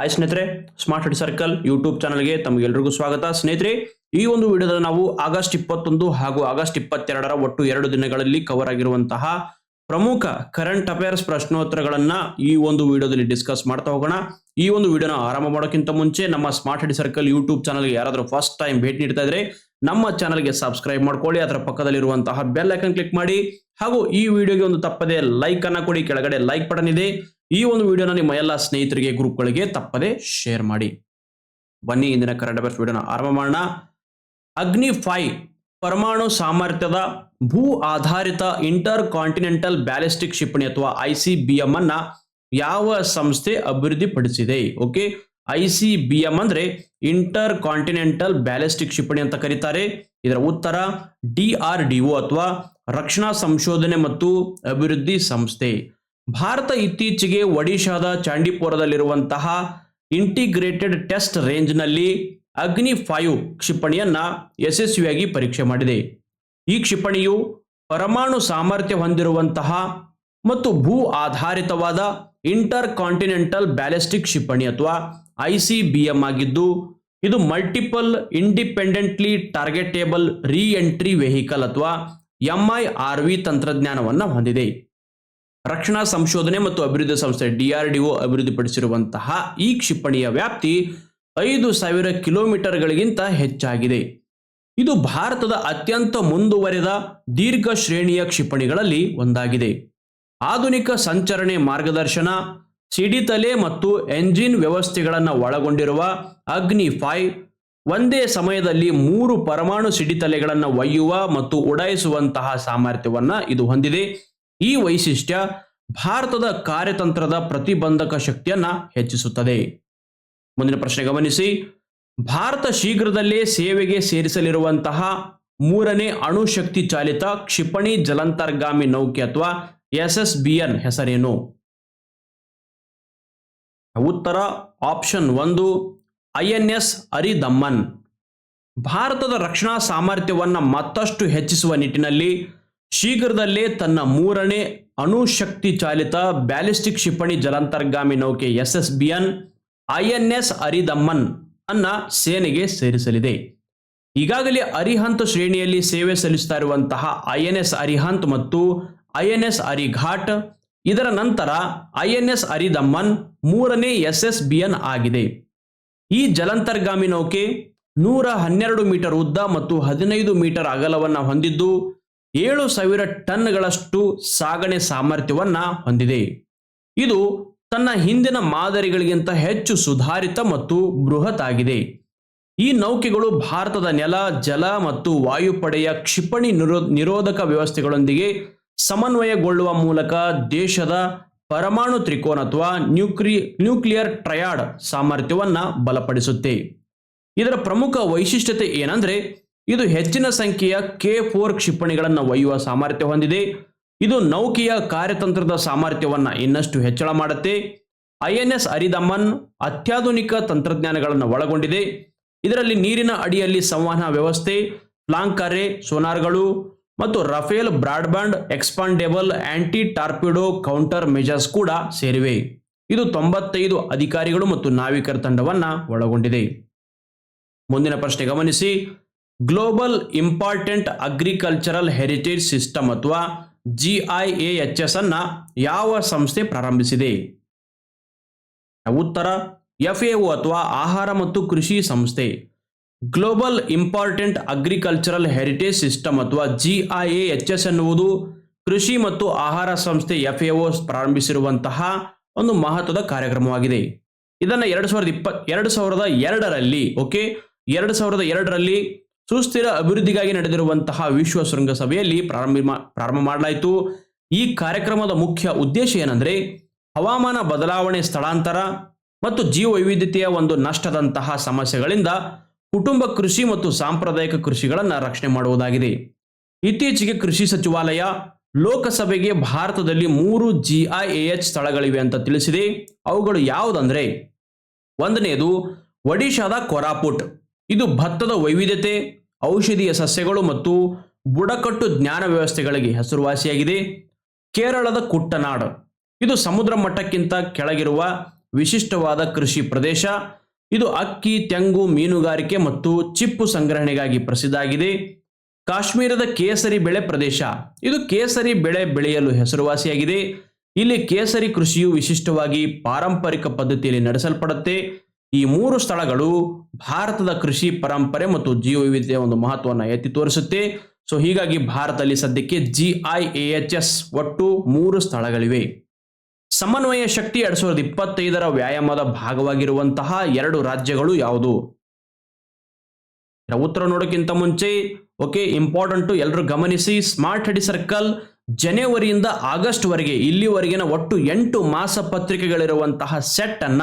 Hi ಸ್ನೇಹಿತರೆ smart ಹಿಡ್ circle YouTube ಚಾನಲ್ಗೆ ತಮಗೆಲ್ಲರಿಗೂ ಸ್ವಾಗತ. ಸ್ನೇಹಿತರೆ, ಈ ಒಂದು ವಿಡಿಯೋದಲ್ಲಿ ನಾವು ಆಗಸ್ಟ್ ಇಪ್ಪತ್ತೊಂದು ಹಾಗೂ ಆಗಸ್ಟ್ ಇಪ್ಪತ್ತೆರಡರ ಒಟ್ಟು ಎರಡು ದಿನಗಳಲ್ಲಿ ಕವರ್ ಆಗಿರುವಂತಹ ಪ್ರಮುಖ ಕರೆಂಟ್ ಅಫೇರ್ಸ್ ಪ್ರಶ್ನೋತ್ತರಗಳನ್ನ ಈ ಒಂದು ವಿಡಿಯೋದಲ್ಲಿ ಡಿಸ್ಕಸ್ ಮಾಡ್ತಾ ಹೋಗೋಣ. ಈ ಒಂದು ವಿಡಿಯೋನ ಆರಂಭ ಮಾಡೋಕ್ಕಿಂತ ಮುಂಚೆ ನಮ್ಮ ಸ್ಮಾರ್ಟ್ ಹಿಡ್ ಸರ್ಕಲ್ ಯೂಟ್ಯೂಬ್ ಚಾನಲ್ಗೆ ಯಾರಾದರೂ ಫಸ್ಟ್ ಟೈಮ್ ಭೇಟಿ ನೀಡ್ತಾ ಇದ್ರೆ ನಮ್ಮ ಚಾನಲ್ಗೆ ಸಬ್ಸ್ಕ್ರೈಬ್ ಮಾಡ್ಕೊಳ್ಳಿ, ಅದರ ಪಕ್ಕದಲ್ಲಿರುವಂತಹ ಬೆಲ್ ಐಕನ್ ಕ್ಲಿಕ್ ಮಾಡಿ, ಹಾಗೂ ಈ ವಿಡಿಯೋಗೆ ಒಂದು ತಪ್ಪದೆ ಲೈಕ್ ಅನ್ನ ಕೊಡಿ, ಕೆಳಗಡೆ ಲೈಕ್ ಬಟನ್ ಇದೆ. ಈ ಒಂದು ವಿಡಿಯೋನ ನಿಮ್ಮ ಎಲ್ಲ ಸ್ನೇಹಿತರಿಗೆ ಗ್ರೂಪ್ಗಳಿಗೆ ತಪ್ಪದೆ ಶೇರ್ ಮಾಡಿ. ಬನ್ನಿ, ಇಂದಿನ ಕರೆಂಟ್ ಅಫೇರ್ಸ್ ವಿಡಿಯೋನ ಆರಂಭ ಮಾಡೋಣ. ಅಗ್ನಿ ಫೈ ಪರಮಾಣು ಸಾಮರ್ಥ್ಯದ ಭೂ ಆಧಾರಿತ ಇಂಟರ್ ಕಾಂಟಿನೆಂಟಲ್ ಬ್ಯಾಲಿಸ್ಟಿಕ್ ಕ್ಷಿಪಣಿ ಅಥವಾ ಐ ಸಿ ಅನ್ನ ಯಾವ ಸಂಸ್ಥೆ ಅಭಿವೃದ್ಧಿಪಡಿಸಿದೆ? Okay I C B M ಅಂದ್ರೆ ಇಂಟರ್ ಕಾಂಟಿನೆಂಟಲ್ ಬ್ಯಾಲಿಸ್ಟಿಕ್ ಕ್ಷಿಪಣಿ ಅಂತ ಕರೀತಾರೆ. ಇದರ ಉತ್ತರ, ಡಿ ಆರ್ ಡಿ ಒ ಅಥವಾ ರಕ್ಷಣಾ ಸಂಶೋಧನೆ ಮತ್ತು ಅಭಿವೃದ್ಧಿ ಸಂಸ್ಥೆ. ಭಾರತ ಇತ್ತೀಚೆಗೆ ಒಡಿಶಾದ ಚಾಂಡಿಪುರದಲ್ಲಿರುವಂತಹ ಇಂಟಿಗ್ರೇಟೆಡ್ ಟೆಸ್ಟ್ ರೇಂಜ್ನಲ್ಲಿ ಅಗ್ನಿ ಫೈವ್ ಕ್ಷಿಪಣಿಯನ್ನ ಯಶಸ್ವಿಯಾಗಿ ಪರೀಕ್ಷೆ ಮಾಡಿದೆ. ಈ ಕ್ಷಿಪಣಿಯು ಪರಮಾಣು ಸಾಮರ್ಥ್ಯ ಹೊಂದಿರುವಂತಹ ಮತ್ತು ಭೂ ಆಧಾರಿತವಾದ ಇಂಟರ್ ಕಾಂಟಿನೆಂಟಲ್ ಬ್ಯಾಲಿಸ್ಟಿಕ್ ಕ್ಷಿಪಣಿ ಅಥವಾ ಐ ಸಿ ಬಿ ಎಂ ಆಗಿದ್ದು, ಇದು multiple independently targetable re entry vehicle ಅಥವಾ ಎಂಐ ಆರ್ ವಿ ತಂತ್ರಜ್ಞಾನವನ್ನು ಹೊಂದಿದೆ. ರಕ್ಷಣಾ ಸಂಶೋಧನೆ ಮತ್ತು ಅಭಿವೃದ್ಧಿ ಸಂಸ್ಥೆ ಡಿಆರ್ಡಿಒ ಅಭಿವೃದ್ಧಿಪಡಿಸಿರುವಂತಹ ಈ ಕ್ಷಿಪಣಿಯ ವ್ಯಾಪ್ತಿ ಐದು ಸಾವಿರ ಕಿಲೋಮೀಟರ್ಗಳಿಗಿಂತ ಹೆಚ್ಚಾಗಿದೆ. ಇದು ಭಾರತದ ಅತ್ಯಂತ ಮುಂದುವರೆದ ದೀರ್ಘ ಶ್ರೇಣಿಯ ಕ್ಷಿಪಣಿಗಳಲ್ಲಿ ಒಂದಾಗಿದೆ. ಆಧುನಿಕ ಸಂಚರಣೆ ಮಾರ್ಗದರ್ಶನ ಸಿಡಿತಲೆ ಮತ್ತು ಎಂಜಿನ್ ವ್ಯವಸ್ಥೆಗಳನ್ನು ಒಳಗೊಂಡಿರುವ ಅಗ್ನಿ ಫೈವ್ ಒಂದೇ ಸಮಯದಲ್ಲಿ ಮೂರು ಪರಮಾಣು ಸಿಡಿತಲೆಗಳನ್ನು ಒಯ್ಯುವ ಮತ್ತು ಉಡಾಯಿಸುವಂತಹ ಸಾಮರ್ಥ್ಯವನ್ನು ಇದು ಹೊಂದಿದೆ. ಈ ವೈಶಿಷ್ಟ್ಯ ಭಾರತದ ಕಾರ್ಯತಂತ್ರದ ಪ್ರತಿಬಂಧಕ ಶಕ್ತಿಯನ್ನ ಹೆಚ್ಚಿಸುತ್ತದೆ. ಮುಂದಿನ ಪ್ರಶ್ನೆ ಗಮನಿಸಿ. ಭಾರತ ಶೀಘ್ರದಲ್ಲೇ ಸೇವೆಗೆ ಸೇರಿಸಲಿರುವಂತಹ ಮೂರನೇ ಅಣುಶಕ್ತಿ ಚಾಲಿತ ಕ್ಷಿಪಣಿ ಜಲಂತರ್ಗಾಮಿ ನೌಕೆ ಅಥವಾ ಎಸ್ ಎಸ್ ಬಿ ಎನ್ ಹೆಸರೇನು? ಉತ್ತರ ಆಪ್ಷನ್ ಒಂದು, ಐ ಎನ್ ಎಸ್ ಅರಿದಮ್ಮನ್. ಭಾರತದ ರಕ್ಷಣಾ ಸಾಮರ್ಥ್ಯವನ್ನು ಮತ್ತಷ್ಟು ಹೆಚ್ಚಿಸುವ ನಿಟ್ಟಿನಲ್ಲಿ ಶೀಘ್ರದಲ್ಲೇ ತನ್ನ ಮೂರನೇ ಅಣುಶಕ್ತಿ ಚಾಲಿತ ಬ್ಯಾಲಿಸ್ಟಿಕ್ ಕ್ಷಿಪಣಿ ಜಲಾಂತರ್ಗಾಮಿ ನೌಕೆ S S B N I N S Aridhaman ಅನ್ನ ಸೇನೆಗೆ ಸೇರಿಸಲಿದೆ. ಈಗಾಗಲೇ ಅರಿಹಂತ್ ಶ್ರೇಣಿಯಲ್ಲಿ ಸೇವೆ ಸಲ್ಲಿಸ್ತಾ ಇರುವಂತಹ ಐ ಎನ್ ಎಸ್ ಅರಿಹಂತ್ ಮತ್ತು ಐ ಎನ್ ಎಸ್ ಅರಿಘಾಟ್, ಇದರ ನಂತರ ಐ ಎನ್ ಎಸ್ ಅರಿದಮ್ಮನ್, ಮೂರನೇ ಎಸ್ ಎಸ್ ಬಿ ಎನ್ ಆಗಿದೆ. ಈ ಜಲಂತರ್ಗಾಮಿ ನೌಕೆ ನೂರ ಹನ್ನೆರಡು ಮೀಟರ್ ಉದ್ದ ಮತ್ತು ಹದಿನೈದು ಮೀಟರ್ ಅಗಲವನ್ನು ಹೊಂದಿದ್ದು, ಏಳು ಸಾವಿರ ಟನ್ಗಳಷ್ಟು ಸಾಗಣೆ ಸಾಮರ್ಥ್ಯವನ್ನು ಹೊಂದಿದೆ. ಇದು ತನ್ನ ಹಿಂದಿನ ಮಾದರಿಗಳಿಗಿಂತ ಹೆಚ್ಚು ಸುಧಾರಿತ ಮತ್ತು ಬೃಹತ್ ಆಗಿದೆ. ಈ ನೌಕೆಗಳು ಭಾರತದ ನೆಲ, ಜಲ ಮತ್ತು ವಾಯುಪಡೆಯ ಕ್ಷಿಪಣಿ ನಿರೋ, ನಿರೋಧಕ ವ್ಯವಸ್ಥೆಗಳೊಂದಿಗೆ ಸಮನ್ವಯಗೊಳ್ಳುವ ಮೂಲಕ ದೇಶದ ಪರಮಾಣು ತ್ರಿಕೋನ ಅಥವಾ ನ್ಯೂಕ್ರಿ, ನ್ಯೂಕ್ಲಿಯರ್ ಟ್ರಯಾಡ್ ಸಾಮರ್ಥ್ಯವನ್ನ ಬಲಪಡಿಸುತ್ತೆ. ಇದರ ಪ್ರಮುಖ ವೈಶಿಷ್ಟ್ಯತೆ ಏನಂದ್ರೆ, ಇದು ಹೆಚ್ಚಿನ ಸಂಖ್ಯೆಯ ಕೆ ಫೋರ್ ಕ್ಷಿಪಣಿಗಳನ್ನು ಒಯ್ಯುವ ಸಾಮರ್ಥ್ಯ ಹೊಂದಿದೆ. ಇದು ನೌಕೆಯ ಕಾರ್ಯತಂತ್ರದ ಸಾಮರ್ಥ್ಯವನ್ನ ಇನ್ನಷ್ಟು ಹೆಚ್ಚಳ ಮಾಡುತ್ತೆ. ಐ ಎನ್ ಎಸ್ ಅರಿದಮ್ಮನ್ ಅತ್ಯಾಧುನಿಕ ತಂತ್ರಜ್ಞಾನಗಳನ್ನು ಒಳಗೊಂಡಿದೆ. ಇದರಲ್ಲಿ ನೀರಿನ ಅಡಿಯಲ್ಲಿ ಸಂವಹನ ವ್ಯವಸ್ಥೆ, ಪ್ಲಾಂಕರೆ, ಸೋನಾರ್ಗಳು ಮತ್ತು Rafael broadband expandable anti torpedo countermeasures ಕೂಡ ಸೇರಿವೆ. ಇದು ತೊಂಬತ್ತೈದು ಅಧಿಕಾರಿಗಳು ಮತ್ತು ನಾವಿಕರ ತಂಡವನ್ನು ಒಳಗೊಂಡಿದೆ. ಮುಂದಿನ ಪ್ರಶ್ನೆ ಗಮನಿಸಿ. Global important agricultural heritage system ಅಥವಾ G I A H S ಅನ್ನ ಯಾವ ಸಂಸ್ಥೆ ಪ್ರಾರಂಭಿಸಿದೆ? ಉತ್ತರ, ಎಫ್ ಎ ಅಥವಾ ಆಹಾರ ಮತ್ತು ಕೃಷಿ ಸಂಸ್ಥೆ. Global important agricultural heritage system ಅಥವಾ G I A H S ಎನ್ನುವುದು ಕೃಷಿ ಮತ್ತು ಆಹಾರ ಸಂಸ್ಥೆ ಎಫ್ ಎ ಪ್ರಾರಂಭಿಸಿರುವಂತಹ ಒಂದು ಮಹತ್ವದ ಕಾರ್ಯಕ್ರಮವಾಗಿದೆ. ಇದನ್ನು ಎರಡು ಸಾವಿರದ ಇಪ್ಪತ್ ಎರಡು ಸಾವಿರದ ಎರಡರಲ್ಲಿ ಓಕೆ ಎರಡು ಸಾವಿರದ ಎರಡರಲ್ಲಿ ಸುಸ್ಥಿರ ಅಭಿವೃದ್ಧಿಗಾಗಿ ನಡೆದಿರುವಂತಹ ವಿಶ್ವ ಶೃಂಗಸಭೆಯಲ್ಲಿ ಪ್ರಾರಂಭ ಪ್ರಾರಂಭ ಮಾಡಲಾಯಿತು. ಈ ಕಾರ್ಯಕ್ರಮದ ಮುಖ್ಯ ಉದ್ದೇಶ ಏನಂದ್ರೆ ಹವಾಮಾನ ಬದಲಾವಣೆ ಸ್ಥಳಾಂತರ ಮತ್ತು ಜೀವ ವೈವಿಧ್ಯತೆಯ ಒಂದು ನಷ್ಟದಂತಹ ಸಮಸ್ಯೆಗಳಿಂದ ಕುಟುಂಬ ಕೃಷಿ ಮತ್ತು ಸಾಂಪ್ರದಾಯಿಕ ಕೃಷಿಗಳನ್ನು ರಕ್ಷಣೆ ಮಾಡುವುದಾಗಿದೆ. ಇತ್ತೀಚೆಗೆ ಕೃಷಿ ಸಚಿವಾಲಯ ಲೋಕಸಭೆಗೆ ಭಾರತದಲ್ಲಿ ಮೂರು ಜಿಐಎಎಚ್ ಸ್ಥಳಗಳಿವೆ ಅಂತ ತಿಳಿಸಿದೆ. ಅವುಗಳು ಯಾವುದಂದ್ರೆ? ಒಂದನೆಯದು ಒಡಿಶಾದ ಕೊರಾಪುಟ್. ಇದು ಭತ್ತದ ವೈವಿಧ್ಯತೆ, ಔಷಧೀಯ ಸಸ್ಯಗಳು ಮತ್ತು ಬುಡಕಟ್ಟು ಜ್ಞಾನ ವ್ಯವಸ್ಥೆಗಳಿಗೆ ಹೆಸರುವಾಸಿಯಾಗಿದೆ. ಕೇರಳದ ಕುಟ್ಟನಾಡು. ಇದು ಸಮುದ್ರ ಮಟ್ಟಕ್ಕಿಂತ ಕೆಳಗಿರುವ ವಿಶಿಷ್ಟವಾದ ಕೃಷಿ ಪ್ರದೇಶ. ಇದು ಅಕ್ಕಿ, ತೆಂಗು, ಮೀನುಗಾರಿಕೆ ಮತ್ತು ಚಿಪ್ಪು ಸಂಗ್ರಹಣೆಗಾಗಿ ಪ್ರಸಿದ್ಧ ಆಗಿದೆ ಕಾಶ್ಮೀರದ ಕೇಸರಿ ಬೆಳೆ ಪ್ರದೇಶ. ಇದು ಕೇಸರಿ ಬೆಳೆ ಬೆಳೆಯಲು ಹೆಸರುವಾಸಿಯಾಗಿದೆ. ಇಲ್ಲಿ ಕೇಸರಿ ಕೃಷಿಯು ವಿಶಿಷ್ಟವಾಗಿ ಪಾರಂಪರಿಕ ಪದ್ಧತಿಯಲ್ಲಿ ನಡೆಸಲ್ಪಡುತ್ತೆ. ಈ ಮೂರು ಸ್ಥಳಗಳು ಭಾರತದ ಕೃಷಿ ಪರಂಪರೆ ಮತ್ತು ಜೀವ ವೈವಿಧ್ಯತೆಯ ಒಂದು ಮಹತ್ವವನ್ನು ಎತ್ತಿ ತೋರಿಸುತ್ತೆ. ಸೊ ಹೀಗಾಗಿ ಭಾರತದಲ್ಲಿ ಸದ್ಯಕ್ಕೆ ಜಿ ಐ ಎಚ್ ಎಸ್ ಒಟ್ಟು ಮೂರು ಸ್ಥಳಗಳಿವೆ. ಸಮನ್ವಯ ಶಕ್ತಿ ಎರಡ್ ಸಾವಿರದ ಇಪ್ಪತ್ತೈದರ ವ್ಯಾಯಾಮದ ಭಾಗವಾಗಿರುವಂತಹ ಎರಡು ರಾಜ್ಯಗಳು ಯಾವುದು? ಉತ್ತರ ನೋಡೋಕ್ಕಿಂತ ಮುಂಚೆ, ಓಕೆ ಇಂಪಾರ್ಟೆಂಟು ಎಲ್ಲರೂ ಗಮನಿಸಿ. ಸ್ಮಾರ್ಟ್ ಹೆಡಿ ಸರ್ಕಲ್ ಜನವರಿಯಿಂದ ಆಗಸ್ಟ್ ವರೆಗೆ ಇಲ್ಲಿವರೆಗಿನ ಒಟ್ಟು ಎಂಟು ಮಾಸ ಪತ್ರಿಕೆಗಳಿರುವಂತಹ ಸೆಟ್ ಅನ್ನ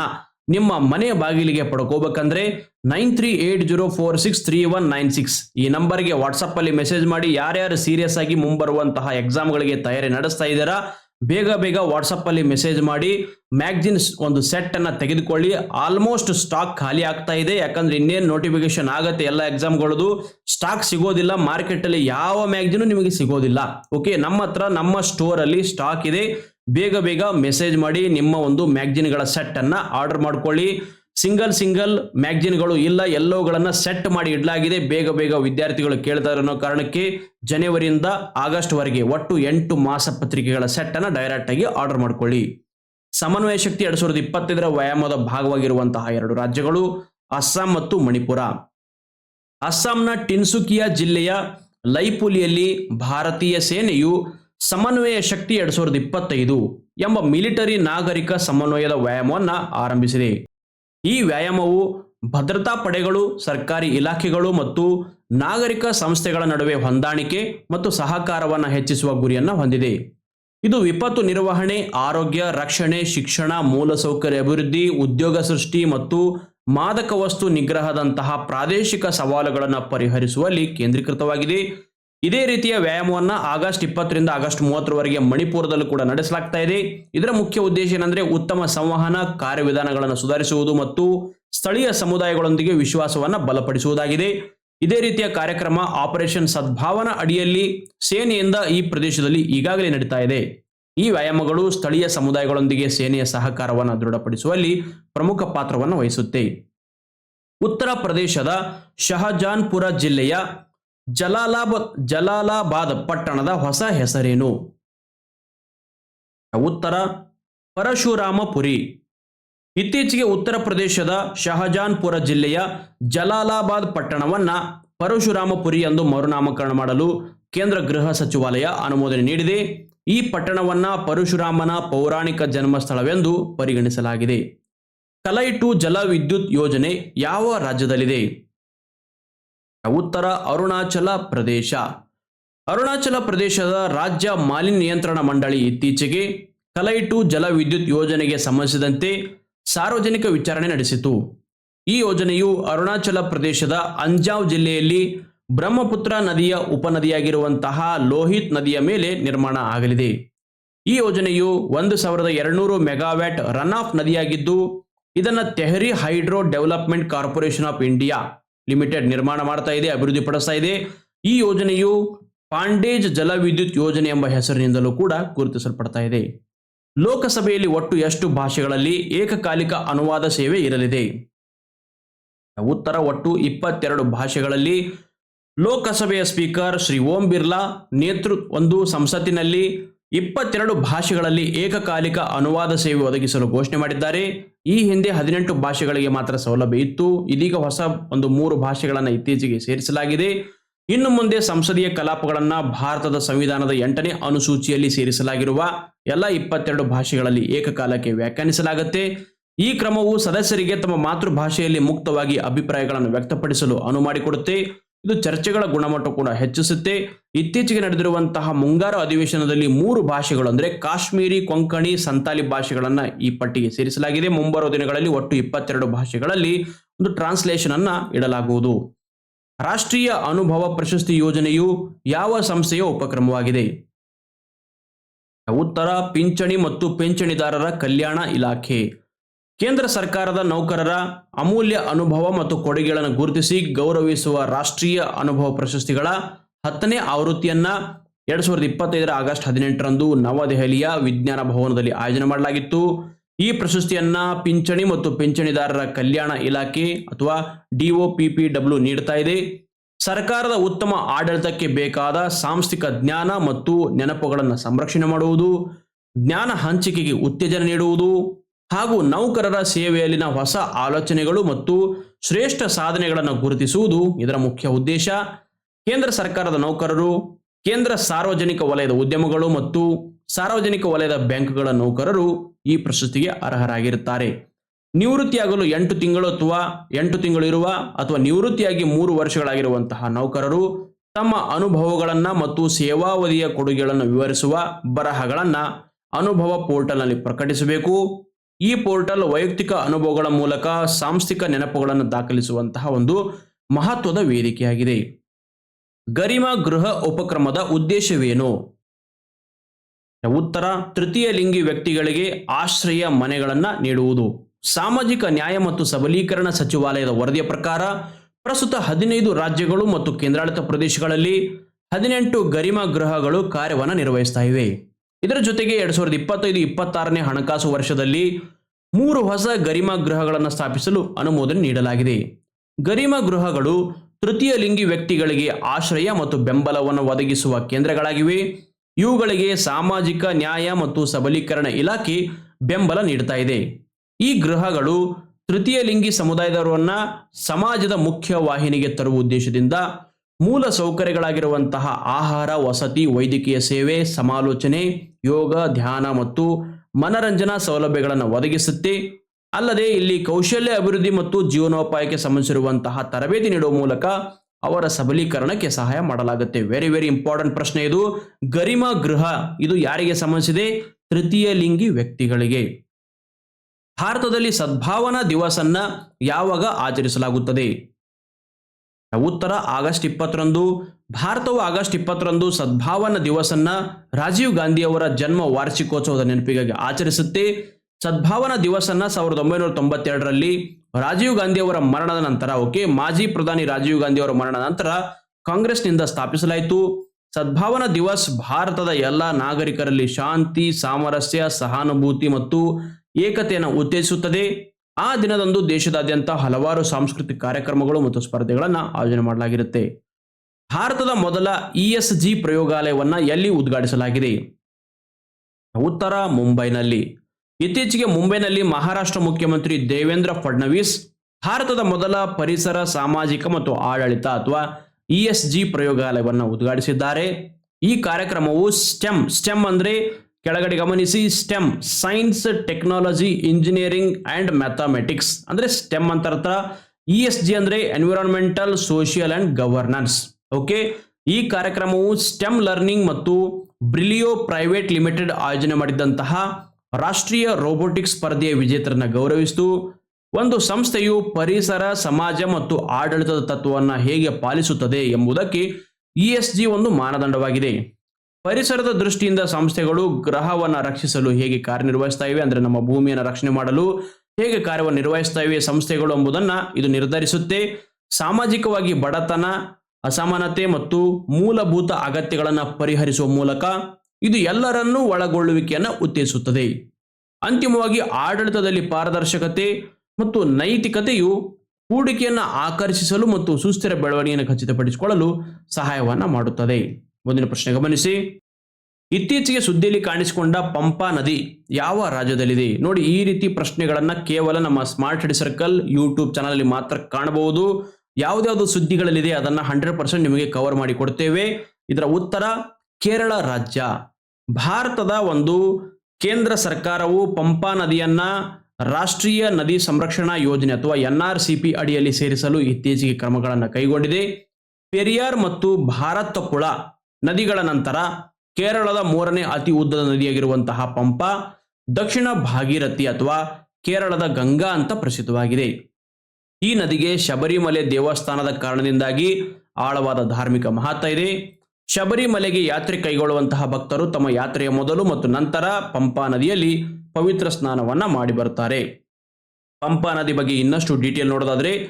ನಿಮ್ಮ ಮನೆ ಬಾಗಿಲಿಗೆ ಪಡ್ಕೋಬೇಕಂದ್ರೆ nine three eight zero four six three one nine six. ಈ ನಂಬರ್ಗೆ ವಾಟ್ಸಪ್ಪಲ್ಲಿ ಮೆಸೇಜ್ ಮಾಡಿ ಯಾರ್ಯಾರು ಸೀರಿಯಸ್ ಆಗಿ ಮುಂಬರುವಂತಹ ಎಕ್ಸಾಮ್ಗಳಿಗೆ ತಯಾರಿ ನಡೆಸ್ತಾ ಇದ್ದೀರಾ ಬೇಗ ಬೇಗ ವಾಟ್ಸಪ್ಪಲ್ಲಿ ಮೆಸೇಜ್ ಮಾಡಿ ಮ್ಯಾಗ್ಜಿನ್ಸ್ ಒಂದು ಸೆಟ್ ಅನ್ನ ತೆಗೆದುಕೊಳ್ಳಿ. ಆಲ್ಮೋಸ್ಟ್ ಸ್ಟಾಕ್ ಖಾಲಿ ಆಗ್ತಾ ಇದೆ. ಯಾಕಂದ್ರೆ ಇನ್ನೇನು ನೋಟಿಫಿಕೇಶನ್ ಆಗುತ್ತೆ ಎಲ್ಲ ಎಕ್ಸಾಮ್ಗಳದು ಸ್ಟಾಕ್ ಸಿಗೋದಿಲ್ಲ. ಮಾರ್ಕೆಟ್ ಅಲ್ಲಿ ಯಾವ ಮ್ಯಾಗ್ಜಿನು ನಿಮಗೆ ಸಿಗೋದಿಲ್ಲ. ಓಕೆ ನಮ್ಮ ಹತ್ರ, ನಮ್ಮ ಸ್ಟೋರ್ ಅಲ್ಲಿ ಸ್ಟಾಕ್ ಇದೆ. ಬೇಗ ಬೇಗ ಮೆಸೇಜ್ ಮಾಡಿ ನಿಮ್ಮ ಒಂದು ಮ್ಯಾಗ್ಜಿನ್ಗಳ ಸೆಟ್ ಅನ್ನ ಆರ್ಡರ್ ಮಾಡ್ಕೊಳ್ಳಿ. ಸಿಂಗಲ್ ಸಿಂಗಲ್ ಮ್ಯಾಗ್ಜಿನ್ಗಳು ಇಲ್ಲ ಎಲ್ಲವುಗಳನ್ನ ಸೆಟ್ ಮಾಡಿ ಇಡಲಾಗಿದೆ. ಬೇಗ ಬೇಗ ವಿದ್ಯಾರ್ಥಿಗಳು ಕೇಳ್ತಾರೆ ಅನ್ನೋ ಕಾರಣಕ್ಕೆ ಜನವರಿಯಿಂದ ಆಗಸ್ಟ್ ವರೆಗೆ ಒಟ್ಟು ಎಂಟು ಮಾಸ ಪತ್ರಿಕೆಗಳ ಸೆಟ್ ಅನ್ನ ಡೈರೆಕ್ಟ್ ಆಗಿ ಆರ್ಡರ್ ಮಾಡ್ಕೊಳ್ಳಿ. ಸಮನ್ವಯ ಶಕ್ತಿ ಎರಡ್ ಸಾವಿರದ ಇಪ್ಪತ್ತೈದರ ವ್ಯಾಯಾಮದ ಭಾಗವಾಗಿರುವಂತಹ ಎರಡು ರಾಜ್ಯಗಳು, ಅಸ್ಸಾಂ ಮತ್ತು ಮಣಿಪುರ. ಅಸ್ಸಾಂನ ಟಿನ್ಸುಕಿಯಾ ಜಿಲ್ಲೆಯ ಲೈಪುಲಿಯಲ್ಲಿ ಭಾರತೀಯ ಸೇನೆಯು ಸಮನ್ವಯ ಶಕ್ತಿ ಎರಡ್ ಸಾವಿರದ ಇಪ್ಪತ್ತೈದು ಎಂಬ ಮಿಲಿಟರಿ ನಾಗರಿಕ ಸಮನ್ವಯದ ವ್ಯಾಯಾಮವನ್ನು ಆರಂಭಿಸಿದೆ. ಈ ವ್ಯಾಯಾಮವು ಭದ್ರತಾ ಪಡೆಗಳು, ಸರ್ಕಾರಿ ಇಲಾಖೆಗಳು ಮತ್ತು ನಾಗರಿಕ ಸಂಸ್ಥೆಗಳ ನಡುವೆ ಹೊಂದಾಣಿಕೆ ಮತ್ತು ಸಹಕಾರವನ್ನು ಹೆಚ್ಚಿಸುವ ಗುರಿಯನ್ನು ಹೊಂದಿದೆ. ಇದು ವಿಪತ್ತು ನಿರ್ವಹಣೆ, ಆರೋಗ್ಯ, ರಕ್ಷಣೆ, ಶಿಕ್ಷಣ, ಮೂಲಸೌಕರ್ಯ ಅಭಿವೃದ್ಧಿ, ಉದ್ಯೋಗ ಸೃಷ್ಟಿ ಮತ್ತು ಮಾದಕ ವಸ್ತು ನಿಗ್ರಹದಂತಹ ಪ್ರಾದೇಶಿಕ ಸವಾಲುಗಳನ್ನು ಪರಿಹರಿಸುವಲ್ಲಿ ಕೇಂದ್ರೀಕೃತವಾಗಿದೆ. ಇದೇ ರೀತಿಯ ವ್ಯಾಯಾಮವನ್ನು ಆಗಸ್ಟ್ ಇಪ್ಪತ್ತರಿಂದ ಆಗಸ್ಟ್ ಮೂವತ್ತರವರೆಗೆ ಮಣಿಪುರದಲ್ಲೂ ಕೂಡ ನಡೆಸಲಾಗ್ತಾ ಇದೆ. ಇದರ ಮುಖ್ಯ ಉದ್ದೇಶ ಏನಂದ್ರೆ ಉತ್ತಮ ಸಂವಹನ, ಕಾರ್ಯವಿಧಾನಗಳನ್ನು ಸುಧಾರಿಸುವುದು ಮತ್ತು ಸ್ಥಳೀಯ ಸಮುದಾಯಗಳೊಂದಿಗೆ ವಿಶ್ವಾಸವನ್ನ ಬಲಪಡಿಸುವುದಾಗಿದೆ. ಇದೇ ರೀತಿಯ ಕಾರ್ಯಕ್ರಮ ಆಪರೇಷನ್ ಸದ್ಭಾವನಾ ಅಡಿಯಲ್ಲಿ ಸೇನೆಯಿಂದ ಈ ಪ್ರದೇಶದಲ್ಲಿ ಈಗಾಗಲೇ ನಡೀತಾ ಇದೆ. ಈ ವ್ಯಾಯಾಮಗಳು ಸ್ಥಳೀಯ ಸಮುದಾಯಗಳೊಂದಿಗೆ ಸೇನೆಯ ಸಹಕಾರವನ್ನು ದೃಢಪಡಿಸುವಲ್ಲಿ ಪ್ರಮುಖ ಪಾತ್ರವನ್ನು ವಹಿಸುತ್ತೆ. ಉತ್ತರ ಪ್ರದೇಶದ ಶಹಜಾನ್ಪುರ ಜಿಲ್ಲೆಯ ಜಲಾಲಾಬ್ ಜಲಾಲಾಬಾದ್ ಪಟ್ಟಣದ ಹೊಸ ಹೆಸರೇನು? ಉತ್ತರ, ಪರಶುರಾಮಪುರಿ. ಇತ್ತೀಚೆಗೆ ಉತ್ತರ ಪ್ರದೇಶದ ಶಹಜಾನ್ಪುರ ಜಿಲ್ಲೆಯ ಜಲಾಲಾಬಾದ್ ಪಟ್ಟಣವನ್ನ ಪರಶುರಾಮಪುರಿ ಎಂದು ಮರುನಾಮಕರಣ ಮಾಡಲು ಕೇಂದ್ರ ಗೃಹ ಸಚಿವಾಲಯ ಅನುಮೋದನೆ ನೀಡಿದೆ. ಈ ಪಟ್ಟಣವನ್ನ ಪರಶುರಾಮನ ಪೌರಾಣಿಕ ಜನ್ಮಸ್ಥಳವೆಂದು ಪರಿಗಣಿಸಲಾಗಿದೆ. ಕಲೈ ಟು ಜಲ ವಿದ್ಯುತ್ ಯೋಜನೆ ಯಾವ ರಾಜ್ಯದಲ್ಲಿದೆ? ಉತ್ತರ ಅರುಣಾಚಲ ಪ್ರದೇಶ. ಅರುಣಾಚಲ ಪ್ರದೇಶದ ರಾಜ್ಯ ಮಾಲಿನ್ಯ ನಿಯಂತ್ರಣ ಮಂಡಳಿ ಇತ್ತೀಚೆಗೆ ಕಲೈಟು ಜಲವಿದ್ಯುತ್ ಜಲ ವಿದ್ಯುತ್ ಯೋಜನೆಗೆ ಸಂಬಂಧಿಸಿದಂತೆ ಸಾರ್ವಜನಿಕ ವಿಚಾರಣೆ ನಡೆಸಿತು. ಈ ಯೋಜನೆಯು ಅರುಣಾಚಲ ಪ್ರದೇಶದ ಅಂಜಾವ್ ಜಿಲ್ಲೆಯಲ್ಲಿ ಬ್ರಹ್ಮಪುತ್ರ ನದಿಯ ಉಪನದಿಯಾಗಿರುವಂತಹ ಲೋಹಿತ್ ನದಿಯ ಮೇಲೆ ನಿರ್ಮಾಣ ಆಗಲಿದೆ. ಈ ಯೋಜನೆಯು ಒಂದು ಸಾವಿರದ ಎರಡುನೂರು ಮೆಗಾವ್ಯಾಟ್ ರನ್ ಆಫ್ ನದಿಯಾಗಿದ್ದು, ಇದನ್ನು Tehri hydro development corporation of India limited ನಿರ್ಮಾಣ ಮಾಡ್ತಾ ಇದೆ ಅಭಿವೃದ್ಧಿಪಡಿಸ್ತಾ ಇದೆ. ಈ ಯೋಜನೆಯು ಪಾಂಡೇಜ್ ಜಲವಿದ್ಯುತ್ ಯೋಜನೆ ಎಂಬ ಹೆಸರಿನಿಂದಲೂ ಕೂಡ ಗುರುತಿಸಲ್ಪಡ್ತಾ ಇದೆ. ಲೋಕಸಭೆಯಲ್ಲಿ ಒಟ್ಟು ಎಷ್ಟು ಭಾಷೆಗಳಲ್ಲಿ ಏಕಕಾಲಿಕ ಅನುವಾದ ಸೇವೆ ಇರಲಿದೆ? ಉತ್ತರ ಒಟ್ಟು ಇಪ್ಪತ್ತೆರಡು ಭಾಷೆಗಳಲ್ಲಿ ಲೋಕಸಭೆಯ ಸ್ಪೀಕರ್ ಶ್ರೀ ಓಂ ಬಿರ್ಲಾ ನೇತೃ ಒಂದು ಸಂಸತ್ತಿನಲ್ಲಿ ಇಪ್ಪತ್ತೆರಡು ಭಾಷೆಗಳಲ್ಲಿ ಏಕಕಾಲಿಕ ಅನುವಾದ ಸೇವೆ ಒದಗಿಸಲು ಘೋಷಣೆ ಮಾಡಿದ್ದಾರೆ. ಈ ಹಿಂದೆ ಹದಿನೆಂಟು ಭಾಷೆಗಳಿಗೆ ಮಾತ್ರ ಸೌಲಭ್ಯ ಇತ್ತು. ಇದೀಗ ಹೊಸ ಒಂದು ಮೂರು ಭಾಷೆಗಳನ್ನು ಇತ್ತೀಚೆಗೆ ಸೇರಿಸಲಾಗಿದೆ. ಇನ್ನು ಮುಂದೆ ಸಂಸದೀಯ ಕಲಾಪಗಳನ್ನ ಭಾರತದ ಸಂವಿಧಾನದ ಎಂಟನೇ ಅನುಸೂಚಿಯಲ್ಲಿ ಸೇರಿಸಲಾಗಿರುವ ಎಲ್ಲ ಇಪ್ಪತ್ತೆರಡು ಭಾಷೆಗಳಲ್ಲಿ ಏಕಕಾಲಕ್ಕೆ ವ್ಯಾಖ್ಯಾನಿಸಲಾಗುತ್ತೆ. ಈ ಕ್ರಮವು ಸದಸ್ಯರಿಗೆ ತಮ್ಮ ಮಾತೃಭಾಷೆಯಲ್ಲಿ ಮುಕ್ತವಾಗಿ ಅಭಿಪ್ರಾಯಗಳನ್ನು ವ್ಯಕ್ತಪಡಿಸಲು ಅನುವು ಮಾಡಿಕೊಡುತ್ತೆ. ಇದು ಚರ್ಚೆಗಳ ಗುಣಮಟ್ಟ ಕೂಡ ಹೆಚ್ಚಿಸುತ್ತೆ. ಇತ್ತೀಚೆಗೆ ನಡೆದಿರುವಂತಹ ಮುಂಗಾರು ಅಧಿವೇಶನದಲ್ಲಿ ಮೂರು ಭಾಷೆಗಳು ಅಂದರೆ ಕಾಶ್ಮೀರಿ, ಕೊಂಕಣಿ, ಸಂತಾಲಿ ಭಾಷೆಗಳನ್ನ ಈ ಪಟ್ಟಿಗೆ ಸೇರಿಸಲಾಗಿದೆ. ಮುಂಬರುವ ದಿನಗಳಲ್ಲಿ ಒಟ್ಟು ಇಪ್ಪತ್ತೆರಡು ಭಾಷೆಗಳಲ್ಲಿ ಒಂದು ಟ್ರಾನ್ಸ್ಲೇಷನ್ ಅನ್ನ ಇಡಲಾಗುವುದು. ರಾಷ್ಟ್ರೀಯ ಅನುಭವ ಪ್ರಶಸ್ತಿ ಯೋಜನೆಯು ಯಾವ ಸಂಸ್ಥೆಯ ಉಪಕ್ರಮವಾಗಿದೆ? ಉತ್ತರ ಪಿಂಚಣಿ ಮತ್ತು ಪಿಂಚಣಿದಾರರ ಕಲ್ಯಾಣ ಇಲಾಖೆ. ಕೇಂದ್ರ ಸರ್ಕಾರದ ನೌಕರರ ಅಮೂಲ್ಯ ಅನುಭವ ಮತ್ತು ಕೊಡುಗೆಗಳನ್ನು ಗುರುತಿಸಿ ಗೌರವಿಸುವ ರಾಷ್ಟ್ರೀಯ ಅನುಭವ ಪ್ರಶಸ್ತಿಗಳ ಹತ್ತನೇ ಆವೃತ್ತಿಯನ್ನ ಎರಡ್ ಸಾವಿರದ ಇಪ್ಪತ್ತೈದರ ಆಗಸ್ಟ್ ಹದಿನೆಂಟರಂದು ನವದೆಹಲಿಯ ವಿಜ್ಞಾನ ಭವನದಲ್ಲಿ ಆಯೋಜನೆ ಮಾಡಲಾಗಿತ್ತು. ಈ ಪ್ರಶಸ್ತಿಯನ್ನ ಪಿಂಚಣಿ ಮತ್ತು ಪಿಂಚಣಿದಾರರ ಕಲ್ಯಾಣ ಇಲಾಖೆ ಅಥವಾ ಡಿಒಪಿಪಿಡಬ್ಲ್ಯೂ ನೀಡ್ತಾ ಇದೆ. ಸರ್ಕಾರದ ಉತ್ತಮ ಆಡಳಿತಕ್ಕೆ ಬೇಕಾದ ಸಾಂಸ್ಥಿಕ ಜ್ಞಾನ ಮತ್ತು ನೆನಪುಗಳನ್ನು ಸಂರಕ್ಷಣೆ ಮಾಡುವುದು, ಜ್ಞಾನ ಹಂಚಿಕೆಗೆ ಉತ್ತೇಜನ ನೀಡುವುದು ಹಾಗೂ ನೌಕರರ ಸೇವೆಯಲ್ಲಿನ ಹೊಸ ಆಲೋಚನೆಗಳು ಮತ್ತು ಶ್ರೇಷ್ಠ ಸಾಧನೆಗಳನ್ನು ಗುರುತಿಸುವುದು ಇದರ ಮುಖ್ಯ ಉದ್ದೇಶ. ಕೇಂದ್ರ ಸರ್ಕಾರದ ನೌಕರರು, ಕೇಂದ್ರ ಸಾರ್ವಜನಿಕ ವಲಯದ ಉದ್ಯಮಗಳು ಮತ್ತು ಸಾರ್ವಜನಿಕ ವಲಯದ ಬ್ಯಾಂಕ್ಗಳ ನೌಕರರು ಈ ಪ್ರಶಸ್ತಿಗೆ ಅರ್ಹರಾಗಿರುತ್ತಾರೆ. ನಿವೃತ್ತಿಯಾಗಲು ಎಂಟು ತಿಂಗಳು ಅಥವಾ ಎಂಟು ತಿಂಗಳು ಇರುವ ಅಥವಾ ನಿವೃತ್ತಿಯಾಗಿ ಮೂರು ವರ್ಷಗಳಾಗಿರುವಂತಹ ನೌಕರರು ತಮ್ಮ ಅನುಭವಗಳನ್ನು ಮತ್ತು ಸೇವಾವಧಿಯ ಕೊಡುಗೆಗಳನ್ನು ವಿವರಿಸುವ ಬರಹಗಳನ್ನು ಅನುಭವ ಪೋರ್ಟಲ್ನಲ್ಲಿ ಪ್ರಕಟಿಸಬೇಕು. ಈ ಪೋರ್ಟಲ್ ವೈಯಕ್ತಿಕ ಅನುಭವಗಳ ಮೂಲಕ ಸಾಂಸ್ಥಿಕ ನೆನಪುಗಳನ್ನು ದಾಖಲಿಸುವಂತಹ ಒಂದು ಮಹತ್ವದ ವೇದಿಕೆಯಾಗಿದೆ. ಗರಿಮ ಗೃಹ ಉಪಕ್ರಮದ ಉದ್ದೇಶವೇನು? ಉತ್ತರ, ತೃತೀಯ ಲಿಂಗಿ ವ್ಯಕ್ತಿಗಳಿಗೆ ಆಶ್ರಯ ಮನೆಗಳನ್ನು ನೀಡುವುದು. ಸಾಮಾಜಿಕ ನ್ಯಾಯ ಮತ್ತು ಸಬಲೀಕರಣ ಸಚಿವಾಲಯದ ವರದಿಯ ಪ್ರಕಾರ, ಪ್ರಸ್ತುತ ಹದಿನೈದು ರಾಜ್ಯಗಳು ಮತ್ತು ಕೇಂದ್ರಾಡಳಿತ ಪ್ರದೇಶಗಳಲ್ಲಿ ಹದಿನೆಂಟು ಗರಿಮ ಗೃಹಗಳು ಕಾರ್ಯವನ್ನು ನಿರ್ವಹಿಸ್ತಾ ಇವೆ. ಇದರ ಜೊತೆಗೆ ಎರಡ್ ಸಾವಿರದ ಇಪ್ಪತ್ತೈದು, ಇಪ್ಪತ್ತಾರನೇ ಹಣಕಾಸು ವರ್ಷದಲ್ಲಿ ಮೂರು ಹೊಸ ಗರಿಮ ಗೃಹಗಳನ್ನು ಸ್ಥಾಪಿಸಲು ಅನುಮೋದನೆ ನೀಡಲಾಗಿದೆ. ಗರಿಮ ಗೃಹಗಳು ತೃತೀಯ ಲಿಂಗಿ ವ್ಯಕ್ತಿಗಳಿಗೆ ಆಶ್ರಯ ಮತ್ತು ಬೆಂಬಲವನ್ನು ಒದಗಿಸುವ ಕೇಂದ್ರಗಳಾಗಿವೆ. ಇವುಗಳಿಗೆ ಸಾಮಾಜಿಕ ನ್ಯಾಯ ಮತ್ತು ಸಬಲೀಕರಣ ಇಲಾಖೆ ಬೆಂಬಲ ನೀಡ್ತಾ ಇದೆ. ಈ ಗೃಹಗಳು ತೃತೀಯ ಲಿಂಗಿ ಸಮುದಾಯದವರನ್ನ ಸಮಾಜದ ಮುಖ್ಯ ವಾಹಿನಿಗೆ ತರುವ ಉದ್ದೇಶದಿಂದ ಮೂಲ ಸೌಕರ್ಯಗಳಾಗಿರುವಂತಹ ಆಹಾರ, ವಸತಿ, ವೈದ್ಯಕೀಯ ಸೇವೆ, ಸಮಾಲೋಚನೆ, ಯೋಗ, ಧ್ಯಾನ ಮತ್ತು ಮನರಂಜನಾ ಸೌಲಭ್ಯಗಳನ್ನು ಒದಗಿಸುತ್ತೆ. ಅಲ್ಲದೆ ಇಲ್ಲಿ ಕೌಶಲ್ಯ ಅಭಿವೃದ್ಧಿ ಮತ್ತು ಜೀವನೋಪಾಯಕ್ಕೆ ಸಂಬಂಧಿಸಿರುವಂತಹ ತರಬೇತಿ ನೀಡುವ ಮೂಲಕ ಅವರ ಸಬಲೀಕರಣಕ್ಕೆ ಸಹಾಯ ಮಾಡಲಾಗುತ್ತೆ. ವೆರಿ ವೆರಿ ಇಂಪಾರ್ಟೆಂಟ್ ಪ್ರಶ್ನೆ ಇದು. ಗರಿಮ ಗೃಹ ಇದು ಯಾರಿಗೆ ಸಂಬಂಧಿಸಿದೆ? ತೃತೀಯ ಲಿಂಗಿ ವ್ಯಕ್ತಿಗಳಿಗೆ. ಭಾರತದಲ್ಲಿ ಸದ್ಭಾವನಾ ದಿವಸನ್ನ ಯಾವಾಗ ಆಚರಿಸಲಾಗುತ್ತದೆ? ಉತ್ತರ ಆಗಸ್ಟ್ ಇಪ್ಪತ್ತರಂದು, ಭಾರತವು ಆಗಸ್ಟ್ ಇಪ್ಪತ್ತರಂದು ಸದ್ಭಾವನಾ ದಿವಸನ್ನ ರಾಜೀವ್ ಗಾಂಧಿ ಅವರ ಜನ್ಮ ವಾರ್ಷಿಕೋತ್ಸವದ ನೆನಪಿಗಾಗಿ ಆಚರಿಸುತ್ತೆ. ಸದ್ಭಾವನಾ ದಿವಸನ್ನ ಸಾವಿರದ ಒಂಬೈನೂರ ತೊಂಬತ್ತೆರಡರಲ್ಲಿ ರಾಜೀವ್ ಗಾಂಧಿ ಅವರ ಮರಣದ ನಂತರ, ಓಕೆ, ಮಾಜಿ ಪ್ರಧಾನಿ ರಾಜೀವ್ ಗಾಂಧಿ ಅವರ ಮರಣದ ನಂತರ ಕಾಂಗ್ರೆಸ್ನಿಂದ ಸ್ಥಾಪಿಸಲಾಯಿತು. ಸದ್ಭಾವನಾ ದಿವಸ್ ಭಾರತದ ಎಲ್ಲ ನಾಗರಿಕರಲ್ಲಿ ಶಾಂತಿ, ಸಾಮರಸ್ಯ, ಸಹಾನುಭೂತಿ ಮತ್ತು ಏಕತೆಯನ್ನು ಉತ್ತೇಜಿಸುತ್ತದೆ. ಆ ದಿನದಂದು ದೇಶದಾದ್ಯಂತ ಹಲವಾರು ಸಾಂಸ್ಕೃತಿಕ ಕಾರ್ಯಕ್ರಮಗಳು ಮತ್ತು ಸ್ಪರ್ಧೆಗಳನ್ನು ಆಯೋಜನೆ ಮಾಡಲಾಗಿರುತ್ತೆ. ಭಾರತದ ಮೊದಲ ಇಎಸ್ ಜಿ ಪ್ರಯೋಗಾಲಯವನ್ನು ಎಲ್ಲಿ ಉದ್ಘಾಟಿಸಲಾಗಿದೆ? ಉತ್ತರ ಮುಂಬೈನಲ್ಲಿ. ಇತ್ತೀಚೆಗೆ ಮುಂಬೈನಲ್ಲಿ ಮಹಾರಾಷ್ಟ್ರ ಮುಖ್ಯಮಂತ್ರಿ ದೇವೇಂದ್ರ ಫಡ್ನವೀಸ್ ಭಾರತದ ಮೊದಲ ಪರಿಸರ, ಸಾಮಾಜಿಕ ಮತ್ತು ಆಡಳಿತ ಅಥವಾ ಇಎಸ್ ಜಿ ಪ್ರಯೋಗಾಲಯವನ್ನು ಉದ್ಘಾಟಿಸಿದ್ದಾರೆ. ಈ ಕಾರ್ಯಕ್ರಮವು ಸ್ಟೆಮ್ ಸ್ಟೆಮ್ ಅಂದ್ರೆ ಕೆಳಗಡೆ ಗಮನಿಸಿ STEM science technology engineering and mathematics ಅಂದ್ರೆ ಸ್ಟೆಮ್ ಅಂತ ಅರ್ಥ ಇ ಎಸ್ ಜಿ ಅಂದ್ರೆ environmental social and governance okay ಈ ಕಾರ್ಯಕ್ರಮವು ಸ್ಟೆಮ್ ಲರ್ನಿಂಗ್ ಮತ್ತು ಬ್ರಿಲಿಯೋ ಪ್ರೈವೇಟ್ ಲಿಮಿಟೆಡ್ ಆಯೋಜನೆ ಮಾಡಿದಂತಹ ರಾಷ್ಟ್ರೀಯ ರೋಬೋಟಿಕ್ಸ್ ಸ್ಪರ್ಧೆಯ ವಿಜೇತರನ್ನ ಗೌರವಿಸಿತು. ಒಂದು ಸಂಸ್ಥೆಯು ಪರಿಸರ, ಸಮಾಜ ಮತ್ತು ಆಡಳಿತದ ತತ್ವವನ್ನು ಹೇಗೆ ಪಾಲಿಸುತ್ತದೆ ಎಂಬುದಕ್ಕೆ ಇ ಎಸ್ ಜಿ ಒಂದು ಮಾನದಂಡವಾಗಿದೆ. ಪರಿಸರದ ದೃಷ್ಟಿಯಿಂದ ಸಂಸ್ಥೆಗಳು ಗ್ರಹವನ್ನು ರಕ್ಷಿಸಲು ಹೇಗೆ ಕಾರ್ಯನಿರ್ವಹಿಸ್ತಾ ಇವೆ ಅಂದರೆ ನಮ್ಮ ಭೂಮಿಯನ್ನು ರಕ್ಷಣೆ ಮಾಡಲು ಹೇಗೆ ಕಾರ್ಯವನ್ನು ನಿರ್ವಹಿಸ್ತಾ ಇವೆ ಸಂಸ್ಥೆಗಳು ಎಂಬುದನ್ನು ಇದು ನಿರ್ಧರಿಸುತ್ತೆ. ಸಾಮಾಜಿಕವಾಗಿ ಬಡತನ, ಅಸಮಾನತೆ ಮತ್ತು ಮೂಲಭೂತ ಅಗತ್ಯಗಳನ್ನು ಪರಿಹರಿಸುವ ಮೂಲಕ ಇದು ಎಲ್ಲರನ್ನೂ ಒಳಗೊಳ್ಳುವಿಕೆಯನ್ನು ಉತ್ತೇಜಿಸುತ್ತದೆ. ಅಂತಿಮವಾಗಿ ಆಡಳಿತದಲ್ಲಿ ಪಾರದರ್ಶಕತೆ ಮತ್ತು ನೈತಿಕತೆಯು ಹೂಡಿಕೆಯನ್ನು ಆಕರ್ಷಿಸಲು ಮತ್ತು ಸುಸ್ಥಿರ ಬೆಳವಣಿಗೆಯನ್ನು ಖಚಿತಪಡಿಸಿಕೊಳ್ಳಲು ಸಹಾಯವನ್ನು ಮಾಡುತ್ತದೆ. ಮುಂದಿನ ಪ್ರಶ್ನೆ ಗಮನಿಸಿ. ಇತ್ತೀಚೆಗೆ ಸುದ್ದಿಯಲ್ಲಿ ಕಾಣಿಸಿಕೊಂಡ ಪಂಪಾ ನದಿ ಯಾವ ರಾಜ್ಯದಲ್ಲಿದೆ? ನೋಡಿ, ಈ ರೀತಿ ಪ್ರಶ್ನೆಗಳನ್ನ ಕೇವಲ ನಮ್ಮ ಸ್ಮಾರ್ಟ್ ಹಿಡಿ ಸರ್ಕಲ್ ಯೂಟ್ಯೂಬ್ ಚಾನಲ್ ಅಲ್ಲಿ ಮಾತ್ರ ಕಾಣಬಹುದು. ಯಾವ್ದಾವ್ದು ಸುದ್ದಿಗಳಲ್ಲಿದೆ ಅದನ್ನ ಹಂಡ್ರೆಡ್ ಪರ್ಸೆಂಟ್ ನಿಮಗೆ ಕವರ್ ಮಾಡಿ ಕೊಡ್ತೇವೆ. ಇದರ ಉತ್ತರ, ಕೇರಳ ರಾಜ್ಯ. ಭಾರತದ ಒಂದು ಕೇಂದ್ರ ಸರ್ಕಾರವು ಪಂಪಾ ನದಿಯನ್ನ ರಾಷ್ಟ್ರೀಯ ನದಿ ಸಂರಕ್ಷಣಾ ಯೋಜನೆ ಅಥವಾ ಎನ್ ಆರ್ ಸಿ ಪಿ ಅಡಿಯಲ್ಲಿ ಸೇರಿಸಲು ಇತ್ತೀಚೆಗೆ ಕ್ರಮಗಳನ್ನು ಕೈಗೊಂಡಿದೆ. ಪೆರಿಯಾರ್ ಮತ್ತು ಭಾರತಪುಳ ನದಿಗಳ ನಂತರ ಕೇರಳದ ಮೂರನೇ ಅತಿ ಉದ್ದದ ನದಿಯಾಗಿರುವಂತಹ ಪಂಪ ದಕ್ಷಿಣ ಭಾಗೀರಥಿ ಅಥವಾ ಕೇರಳದ ಗಂಗಾ ಅಂತ ಪ್ರಸಿದ್ಧವಾಗಿದೆ. ಈ ನದಿಗೆ ಶಬರಿಮಲೆ ದೇವಸ್ಥಾನದ ಕಾರಣದಿಂದಾಗಿ ಆಳವಾದ ಧಾರ್ಮಿಕ ಮಹತ್ವ ಇದೆ. ಶಬರಿಮಲೆಗೆ ಯಾತ್ರೆ ಕೈಗೊಳ್ಳುವಂತಹ ಭಕ್ತರು ತಮ್ಮ ಯಾತ್ರೆಯ ಮೊದಲು ಮತ್ತು ನಂತರ ಪಂಪಾ ನದಿಯಲ್ಲಿ ಪವಿತ್ರ ಸ್ನಾನವನ್ನ ಮಾಡಿ ಬರುತ್ತಾರೆ. ಪಂಪಾ ನದಿ ಬಗ್ಗೆ ಇನ್ನಷ್ಟು ಡೀಟೇಲ್ ನೋಡೋದಾದ್ರೆ,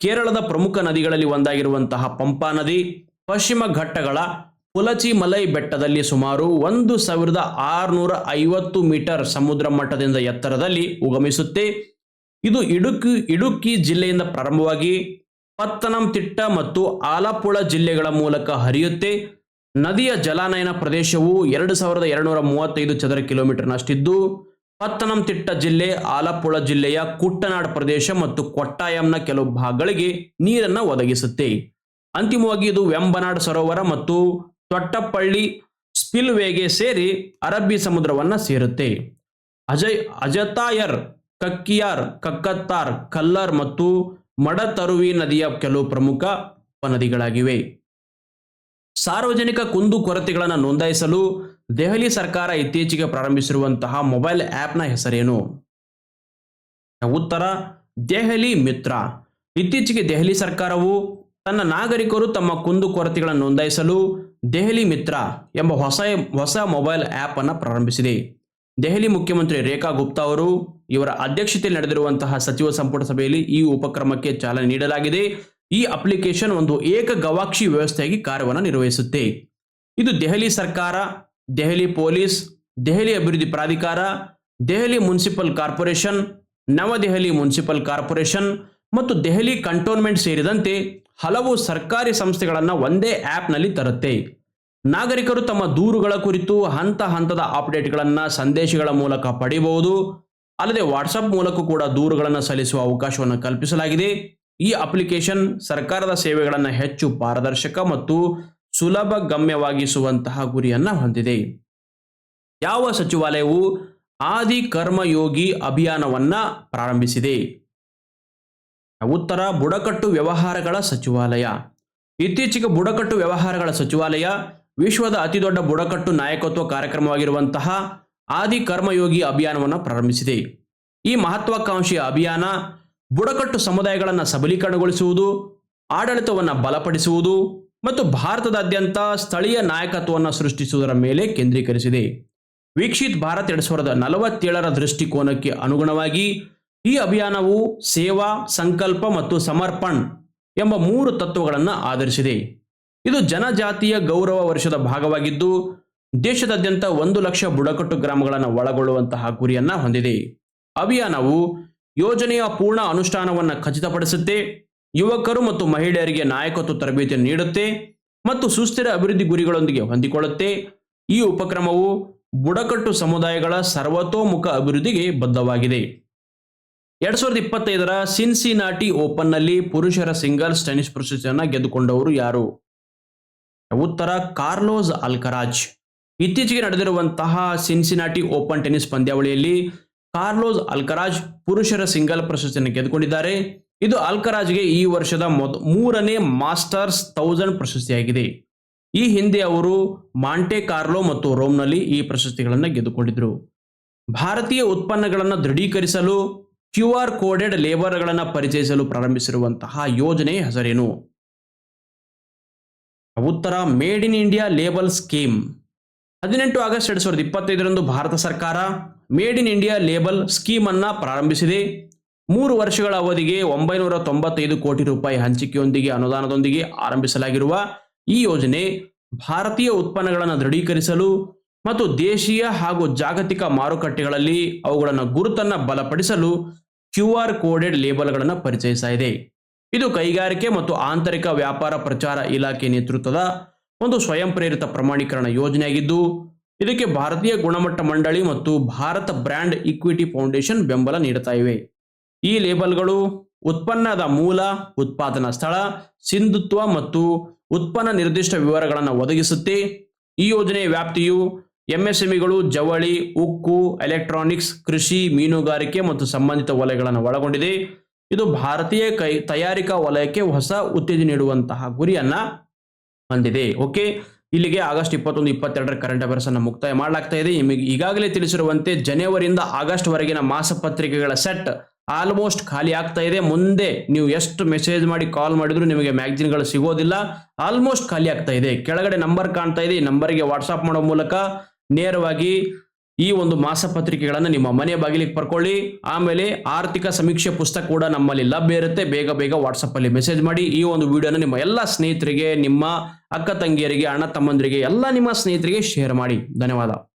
ಕೇರಳದ ಪ್ರಮುಖ ನದಿಗಳಲ್ಲಿ ಒಂದಾಗಿರುವಂತಹ ಪಂಪಾ ನದಿ ಪಶ್ಚಿಮ ಘಟ್ಟಗಳ ಪುಲಚಿ ಮಲೈ ಬೆಟ್ಟದಲ್ಲಿ ಸುಮಾರು ಒಂದು ಸಾವಿರದ ಆರುನೂರ ಐವತ್ತು ಮೀಟರ್ ಸಮುದ್ರ ಮಟ್ಟದಿಂದ ಎತ್ತರದಲ್ಲಿ ಉಗಮಿಸುತ್ತೆ. ಇದು ಇಡುಕಿ ಇಡುಕ್ಕಿ ಜಿಲ್ಲೆಯಿಂದ ಪ್ರಾರಂಭವಾಗಿ ಪತ್ತನಂತಿಟ್ಟ ಮತ್ತು ಆಲಪ್ಪುಳ ಜಿಲ್ಲೆಗಳ ಮೂಲಕ ಹರಿಯುತ್ತೆ. ನದಿಯ ಜಲಾನಯನ ಪ್ರದೇಶವು ಎರಡು ಸಾವಿರದ ಎರಡುನೂರ ಮೂವತ್ತೈದು ಚದರ ಕಿಲೋಮೀಟರ್ನಷ್ಟಿದ್ದು ಪತ್ತನಂತಿಟ್ಟ ಜಿಲ್ಲೆ, ಆಲಪ್ಪುಳ ಜಿಲ್ಲೆಯ ಕುಟ್ಟನಾಡ್ ಪ್ರದೇಶ ಮತ್ತು ಕೊಟ್ಟಾಯಂನ ಕೆಲವು ಭಾಗಗಳಿಗೆ ನೀರನ್ನು ಒದಗಿಸುತ್ತೆ. ಅಂತಿಮವಾಗಿ ಇದು ವೆಂಬನಾಡ್ ಸರೋವರ ಮತ್ತು ತೊಟ್ಟಪಳ್ಳಿ ಸ್ಪಿಲ್ವೇಗೆ ಸೇರಿ ಅರಬ್ಬಿ ಸಮುದ್ರವನ್ನ ಸೇರುತ್ತೆ. ಅಜಯ್, ಅಜತಾಯರ್, ಕಕ್ಕಿಯಾರ್, ಕಕ್ಕತ್ತಾರ್, ಕಲ್ಲರ್ ಮತ್ತು ಮಡತರುವಿ ನದಿಯ ಕೆಲವು ಪ್ರಮುಖ ಉಪನದಿಗಳಾಗಿವೆ. ಸಾರ್ವಜನಿಕ ಕುಂದು ಕೊರತೆಗಳನ್ನು ನೋಂದಾಯಿಸಲು ದೆಹಲಿ ಸರ್ಕಾರ ಇತ್ತೀಚೆಗೆ ಪ್ರಾರಂಭಿಸಿರುವಂತಹ ಮೊಬೈಲ್ ಆ್ಯಪ್ನ ಹೆಸರೇನು? ಉತ್ತರ, ದೆಹಲಿ ಮಿತ್ರ. ಇತ್ತೀಚೆಗೆ ದೆಹಲಿ ಸರ್ಕಾರವು ತನ್ನ ನಾಗರಿಕರು ತಮ್ಮ ಕುಂದು ಕೊರತೆಗಳನ್ನು ನೋಂದಾಯಿಸಲು ದೆಹಲಿ ಮಿತ್ರ ಎಂಬ ಹೊಸ ಹೊಸ ಮೊಬೈಲ್ ಆ್ಯಪ್ ಅನ್ನು ಪ್ರಾರಂಭಿಸಿದೆ. ದೆಹಲಿ ಮುಖ್ಯಮಂತ್ರಿ ರೇಖಾ ಗುಪ್ತಾ ಅವರು ಇವರ ಅಧ್ಯಕ್ಷತೆಯಲ್ಲಿ ನಡೆದಿರುವಂತಹ ಸಚಿವ ಸಂಪುಟ ಸಭೆಯಲ್ಲಿ ಈ ಉಪಕ್ರಮಕ್ಕೆ ಚಾಲನೆ ನೀಡಲಾಗಿದೆ. ಈ ಅಪ್ಲಿಕೇಶನ್ ಒಂದು ಏಕ ಗವಾಕ್ಷಿ ವ್ಯವಸ್ಥೆಯಾಗಿ ಕಾರ್ಯವನ್ನು ನಿರ್ವಹಿಸುತ್ತೆ. ಇದು ದೆಹಲಿ ಸರ್ಕಾರ, ದೆಹಲಿ ಪೊಲೀಸ್, ದೆಹಲಿ ಅಭಿವೃದ್ಧಿ ಪ್ರಾಧಿಕಾರ, Delhi municipal corporation, Navadehali municipal corporation ಮತ್ತು ದೆಹಲಿ ಕಂಟೋನ್ಮೆಂಟ್ ಸೇರಿದಂತೆ ಹಲವು ಸರ್ಕಾರಿ ಸಂಸ್ಥೆಗಳನ್ನು ಒಂದೇ ಆ್ಯಪ್ನಲ್ಲಿ ತರುತ್ತೆ. ನಾಗರಿಕರು ತಮ್ಮ ದೂರುಗಳ ಕುರಿತು ಹಂತ ಹಂತದ ಅಪ್ಡೇಟ್ಗಳನ್ನು ಸಂದೇಶಗಳ ಮೂಲಕ ಪಡೆಯಬಹುದು ಅಲ್ಲದೆ ವಾಟ್ಸಪ್ ಮೂಲಕ ಕೂಡ ದೂರುಗಳನ್ನು ಸಲ್ಲಿಸುವ ಅವಕಾಶವನ್ನು ಕಲ್ಪಿಸಲಾಗಿದೆ. ಈ ಅಪ್ಲಿಕೇಶನ್ ಸರ್ಕಾರದ ಸೇವೆಗಳನ್ನು ಹೆಚ್ಚು ಪಾರದರ್ಶಕ ಮತ್ತು ಸುಲಭ ಗಮ್ಯವಾಗಿಸುವಂತಹ ಗುರಿಯನ್ನು ಹೊಂದಿದೆ. ಯಾವ ಸಚಿವಾಲಯವು ಆದಿ ಕರ್ಮಯೋಗಿ ಅಭಿಯಾನವನ್ನು ಪ್ರಾರಂಭಿಸಿದೆ? ಉತ್ತರ ಬುಡಕಟ್ಟು ವ್ಯವಹಾರಗಳ ಸಚಿವಾಲಯ. ಇತ್ತೀಚೆಗೆ ಬುಡಕಟ್ಟು ವ್ಯವಹಾರಗಳ ಸಚಿವಾಲಯ ವಿಶ್ವದ ಅತಿದೊಡ್ಡ ಬುಡಕಟ್ಟು ನಾಯಕತ್ವ ಕಾರ್ಯಕ್ರಮವಾಗಿರುವಂತಹ ಆದಿ ಕರ್ಮಯೋಗಿ ಅಭಿಯಾನವನ್ನು ಪ್ರಾರಂಭಿಸಿದೆ. ಈ ಮಹತ್ವಾಕಾಂಕ್ಷಿಯ ಅಭಿಯಾನ ಬುಡಕಟ್ಟು ಸಮುದಾಯಗಳನ್ನು ಸಬಲೀಕರಣಗೊಳಿಸುವುದು, ಆಡಳಿತವನ್ನು ಬಲಪಡಿಸುವುದು ಮತ್ತು ಭಾರತದಾದ್ಯಂತ ಸ್ಥಳೀಯ ನಾಯಕತ್ವವನ್ನು ಸೃಷ್ಟಿಸುವುದರ ಮೇಲೆ ಕೇಂದ್ರೀಕರಿಸಿದೆ. ವೀಕ್ಷಿತ್ ಭಾರತ್ ಎರಡು ಸಾವಿರದ ನಲವತ್ತೇಳರ ದೃಷ್ಟಿಕೋನಕ್ಕೆ ಅನುಗುಣವಾಗಿ ಈ ಅಭಿಯಾನವು ಸೇವಾ, ಸಂಕಲ್ಪ ಮತ್ತು ಸಮರ್ಪಣ್ ಎಂಬ ಮೂರು ತತ್ವಗಳನ್ನು ಆಧರಿಸಿದೆ. ಇದು ಜನಜಾತಿಯ ಗೌರವ ವರ್ಷದ ಭಾಗವಾಗಿದ್ದು, ದೇಶದಾದ್ಯಂತ ಒಂದು ಲಕ್ಷ ಬುಡಕಟ್ಟು ಗ್ರಾಮಗಳನ್ನು ಒಳಗೊಳ್ಳುವಂತಹ ಗುರಿಯನ್ನ ಹೊಂದಿದೆ. ಅಭಿಯಾನವು ಯೋಜನೆಯ ಪೂರ್ಣ ಅನುಷ್ಠಾನವನ್ನು ಖಚಿತಪಡಿಸುತ್ತೆ, ಯುವಕರು ಮತ್ತು ಮಹಿಳೆಯರಿಗೆ ನಾಯಕತ್ವ ತರಬೇತಿ ನೀಡುತ್ತೆ ಮತ್ತು ಸುಸ್ಥಿರ ಅಭಿವೃದ್ಧಿ ಗುರಿಗಳೊಂದಿಗೆ ಹೊಂದಿಕೊಳ್ಳುತ್ತೆ. ಈ ಉಪಕ್ರಮವು ಬುಡಕಟ್ಟು ಸಮುದಾಯಗಳ ಸರ್ವತೋಮುಖ ಅಭಿವೃದ್ಧಿಗೆ ಬದ್ಧವಾಗಿದೆ. ಎರಡ್ ಸಾವಿರದ ಇಪ್ಪತ್ತೈದರ ಸಿನ್ಸಿನಾಟಿ ಓಪನ್ನಲ್ಲಿ ಪುರುಷರ ಸಿಂಗಲ್ಸ್ ಟೆನಿಸ್ ಪ್ರಶಸ್ತಿಯನ್ನು ಗೆದ್ದುಕೊಂಡವರು ಯಾರು? ಉತ್ತರ, ಕಾರ್ಲೋಸ್ ಅಲ್ಕರಾಜ್. ಇತ್ತೀಚೆಗೆ ನಡೆದಿರುವಂತಹ ಸಿನ್ಸಿನಾಟಿ ಓಪನ್ ಟೆನಿಸ್ ಪಂದ್ಯಾವಳಿಯಲ್ಲಿ ಕಾರ್ಲೋಸ್ ಅಲ್ಕರಾಜ್ ಪುರುಷರ ಸಿಂಗಲ್ ಪ್ರಶಸ್ತಿಯನ್ನು ಗೆದ್ದುಕೊಂಡಿದ್ದಾರೆ. ಇದು ಅಲ್ಕರಾಜ್ಗೆ ಈ ವರ್ಷದ ಮೊದ ಮೂರನೇ ಮಾಸ್ಟರ್ಸ್ ತೌಸಂಡ್ ಪ್ರಶಸ್ತಿಯಾಗಿದೆ. ಈ ಹಿಂದೆ ಅವರು ಮಾಂಟೆ ಕಾರ್ಲೋ ಮತ್ತು ರೋಮ್ನಲ್ಲಿ ಈ ಪ್ರಶಸ್ತಿಗಳನ್ನು ಗೆದ್ದುಕೊಂಡಿದ್ದರು ಭಾರತೀಯ ಉತ್ಪನ್ನಗಳನ್ನು ದೃಢೀಕರಿಸಲು ಕ್ಯೂ ಆರ್ ಕೋಡೆಡ್ ಲೇಬರ್ಗಳನ್ನು ಪರಿಚಯಿಸಲು ಪ್ರಾರಂಭಿಸಿರುವಂತಹ ಯೋಜನೆ ಹೆಸರೇನು? ಉತ್ತರ, made in India label scheme. ಹದಿನೆಂಟು ಆಗಸ್ಟ್ ಎರಡು ಸಾವಿರದ ಇಪ್ಪತ್ತೈದರಂದು ಭಾರತ ಸರ್ಕಾರ made in India label scheme ಅನ್ನ ಪ್ರಾರಂಭಿಸಿದೆ. ಮೂರು ವರ್ಷಗಳ ಅವಧಿಗೆ ಒಂಬೈನೂರ ತೊಂಬತ್ತೈದು ಕೋಟಿ ರೂಪಾಯಿ ಹಂಚಿಕೆಯೊಂದಿಗೆ ಅನುದಾನದೊಂದಿಗೆ ಆರಂಭಿಸಲಾಗಿರುವ ಈ ಯೋಜನೆ ಭಾರತೀಯ ಉತ್ಪನ್ನಗಳನ್ನು ದೃಢೀಕರಿಸಲು ಮತ್ತು ದೇಶೀಯ ಹಾಗೂ ಜಾಗತಿಕ ಮಾರುಕಟ್ಟೆಗಳಲ್ಲಿ ಅವುಗಳನ್ನು ಗುರುತನ್ನು ಬಲಪಡಿಸಲು ಕ್ಯೂ ಆರ್ ಕೋಡೆಡ್ ಲೇಬಲ್ಗಳನ್ನು ಪರಿಚಯಿಸ್ತಾ ಇದೆ. ಇದು ಕೈಗಾರಿಕೆ ಮತ್ತು ಆಂತರಿಕ ವ್ಯಾಪಾರ ಪ್ರಚಾರ ಇಲಾಖೆ ನೇತೃತ್ವದ ಒಂದು ಸ್ವಯಂ ಪ್ರೇರಿತ ಪ್ರಮಾಣೀಕರಣ ಯೋಜನೆಯಾಗಿದ್ದು, ಇದಕ್ಕೆ ಭಾರತೀಯ ಗುಣಮಟ್ಟ ಮಂಡಳಿ ಮತ್ತು ಭಾರತ ಬ್ರ್ಯಾಂಡ್ ಇಕ್ವಿಟಿ ಫೌಂಡೇಶನ್ ಬೆಂಬಲ ನೀಡುತ್ತಾ ಇವೆ. ಈ ಲೇಬಲ್ಗಳು ಉತ್ಪನ್ನದ ಮೂಲ, ಉತ್ಪಾದನಾ ಸ್ಥಳ, ಸಿಂಧುತ್ವ ಮತ್ತು ಉತ್ಪನ್ನ ನಿರ್ದಿಷ್ಟ ವಿವರಗಳನ್ನು ಒದಗಿಸುತ್ತೆ. ಈ ಯೋಜನೆಯ ವ್ಯಾಪ್ತಿಯು ಎಂಎಸ್ಎಂಇಗಳು, ಜವಳಿ, ಉಕ್ಕು, ಎಲೆಕ್ಟ್ರಾನಿಕ್ಸ್, ಕೃಷಿ, ಮೀನುಗಾರಿಕೆ ಮತ್ತು ಸಂಬಂಧಿತ ವಲಯಗಳನ್ನು ಒಳಗೊಂಡಿದೆ. ಇದು ಭಾರತೀಯ ಕೈ ತಯಾರಿಕಾ ವಲಯಕ್ಕೆ ಹೊಸ ಉತ್ತೇಜನ ನೀಡುವಂತಹ ಗುರಿಯನ್ನ ಹೊಂದಿದೆ. ಓಕೆ? ಇಲ್ಲಿಗೆ ಆಗಸ್ಟ್ ಇಪ್ಪತ್ತೊಂದು, ಇಪ್ಪತ್ತೆರಡರ ಕರೆಂಟ್ ಅಫೇರ್ಸ್ ಅನ್ನು ಮುಕ್ತಾಯ ಮಾಡಲಾಗ್ತಾ ಇದೆ. ನಿಮಗೆ ಈಗಾಗಲೇ ತಿಳಿಸಿರುವಂತೆ ಜನವರಿಯಿಂದ ಆಗಸ್ಟ್ ವರೆಗಿನ ಮಾಸಪತ್ರಿಕೆಗಳ ಸೆಟ್ ಆಲ್ಮೋಸ್ಟ್ ಖಾಲಿ ಆಗ್ತಾ ಇದೆ. ಮುಂದೆ ನೀವು ಎಷ್ಟು ಮೆಸೇಜ್ ಮಾಡಿ ಕಾಲ್ ಮಾಡಿದ್ರು ನಿಮಗೆ ಮ್ಯಾಗಜಿನ್ಗಳು ಸಿಗೋದಿಲ್ಲ. ಆಲ್ಮೋಸ್ಟ್ ಖಾಲಿ ಆಗ್ತಾ ಇದೆ. ಕೆಳಗಡೆ ನಂಬರ್ ಕಾಣ್ತಾ ಇದೆ. ಈ ನಂಬರ್ಗೆ ವಾಟ್ಸಪ್ ಮಾಡೋ ಮೂಲಕ ನೇರವಾಗಿ ಈ ಒಂದು ಮಾಸಪತ್ರಿಕೆಗಳನ್ನು ನಿಮ್ಮ ಮನೆ ಬಾಗಿಲಿಗೆ ಪರ್ಕೊಳ್ಳಿ ಆಮೇಲೆ ಆರ್ಥಿಕ ಸಮೀಕ್ಷೆ ಪುಸ್ತಕ ಕೂಡ ನಮ್ಮಲ್ಲಿ ಲಭ್ಯ ಇರುತ್ತೆ. ಬೇಗ ಬೇಗ ವಾಟ್ಸಪ್ಪಲ್ಲಿ ಮೆಸೇಜ್ ಮಾಡಿ. ಈ ಒಂದು ವಿಡಿಯೋನ ನಿಮ್ಮ ಎಲ್ಲ ಸ್ನೇಹಿತರಿಗೆ, ನಿಮ್ಮ ಅಕ್ಕ ತಂಗಿಯರಿಗೆ, ಅಣ್ಣ ತಮ್ಮಂದಿರಿಗೆ, ಎಲ್ಲ ನಿಮ್ಮ ಸ್ನೇಹಿತರಿಗೆ ಶೇರ್ ಮಾಡಿ. ಧನ್ಯವಾದ.